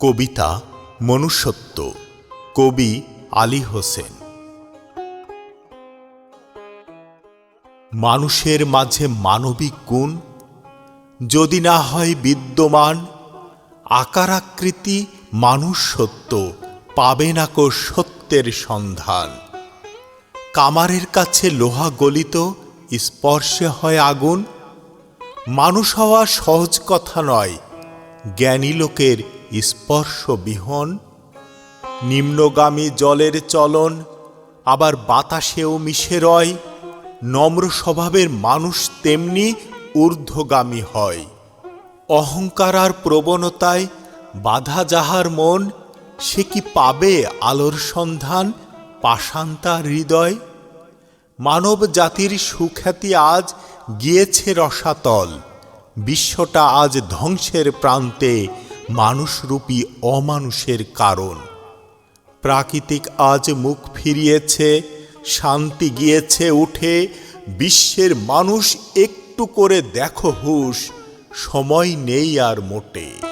কবিতা মনুষ্যত্ব। কবি আলী হোসেন। মানুষের মাঝে মানবিক গুণ, যদি না হয় বিদ্যমান আকার আকৃতি মানুষ সত্য পাবে না কো সত্যের সন্ধান। কামারের কাছে লোহা গলিত, স্পর্শে হয় আগুন। মানুষ হওয়া সহজ কথা নয়, জ্ঞানী লোকের স্পর্শ বিহন নিম্নগামী জলের চলন, আবার বাতাসেও মিশে রয়, নম্র স্বভাবের মানুষ তেমনি ঊর্ধ্বগামী হয়। অহংকার আর প্রবণতায় বাধা যাহার মন, সে কি পাবে আলোর সন্ধান পাষান্তার হৃদয়? মানব জাতির সুখ্যাতি আজ গিয়েছে রসাতল, বিশ্বটা আজ ধ্বংসের প্রান্তে মানুষরূপী অমানুষের কারণ। প্রাকৃতিক আজ মুখ ফিরিয়েছে, শান্তি গিয়েছে উঠে, বিশ্বের মানুষ একটু করে দেখো হুশ, সময় নেই আর মোটে।